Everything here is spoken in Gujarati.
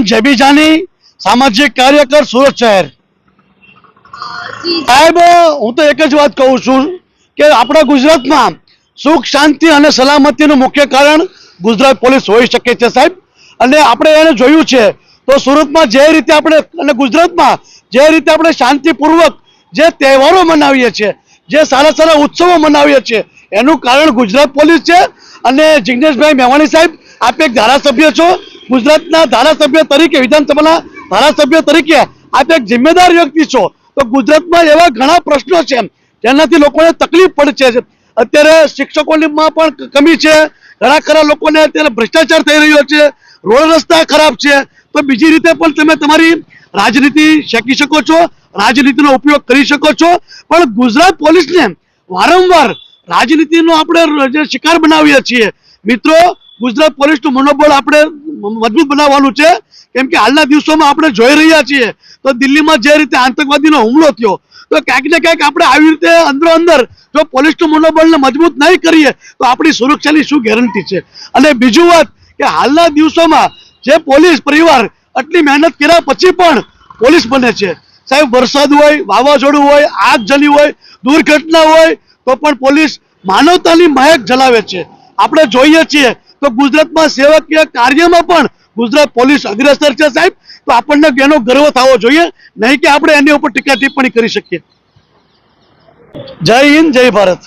નામ જેબી જાની, સામાજિક કાર્યકર સુરત શહેર. સાહેબ, હું તો એક જ વાત કહું છું કે આપણા ગુજરાતમાં સુખ, શાંતિ અને સલામતીનું મુખ્ય કારણ ગુજરાત પોલીસ હોઈ શકે છે, સાહેબ. અને આપણે એને જોયું છે તો સુરતમાં જે રીતે આપણે અને ગુજરાતમાં જે રીતે આપણે શાંતિપૂર્વક જે તહેવારો મનાવીએ છીએ જે સારા સારા ઉત્સવો મનાવીએ છીએ એનું કારણ ગુજરાત પોલીસ છે. અને જિગ્નેશભાઈ મેવાણી સાહેબ, આપ એક ધારાસભ્ય છો. ગુજરાતના ધારાસભ્ય તરીકે, વિધાનસભાના ધારાસભ્ય તરીકે આપ એક જિમ્મેદાર વ્યક્તિ છો. તો ગુજરાતમાં એવા ઘણા પ્રશ્નો છે જેનાથી લોકોને તકલીફ પડે છે. અત્યારે શિક્ષકોનીમાં પણ કમી છે. ઘણા ખરા લોકોને અત્યારે ભ્રષ્ટાચાર થઈ રહ્યો છે. રોડ રસ્તા ખરાબ છે. તો બીજી રીતે પણ તમે તમારી રાજનીતિ શેકી શકો છો. રાજનીતિનો ઉપયોગ કરી શકો છો. પણ ગુજરાત પોલીસને વારંવાર રાજનીતિનો આપણે જે શિકાર બનાવીએ છીએ. મિત્રો, ગુજરાત પોલીસનું મનોબળ આપણે મજબૂત બનાવવાનું છે. કેમ કે હાલના દિવસોમાં આપણે જોઈ રહ્યા છીએ તો દિલ્હીમાં જે રીતે આતંકવાદીનો હુમલો થયો, તો ક્યાંક ને ક્યાંક આપણે આવી રીતે અંદરો અંદર જો પોલીસનું મનોબળને મજબૂત નહીં કરીએ, તો આપણી સુરક્ષાની શું ગેરંટી છે? અને બીજું વાત કે હાલના દિવસોમાં જે પોલીસ પરિવાર આટલી મહેનત કર્યા પછી પણ પોલીસ બને છે. સાહેબ, વરસાદ હોય, વાવાઝોડું હોય, આગ જલી હોય, દુર્ઘટના હોય, તો પણ પોલીસ માનવતાની મહેક જલાવે છે. આપણે જોઈએ છીએ તો ગુજરાતમાં સેવકીય કાર્યમાં પણ ગુજરાત પોલીસ અગ્રેસર છે સાહેબ. તો આપણને એનો ગર્વ થવો જોઈએ. નહીં કે આપણે એની ઉપર ટીકા ટિપ્પણી કરી શકીએ. જય હિન્દ, જય ભારત.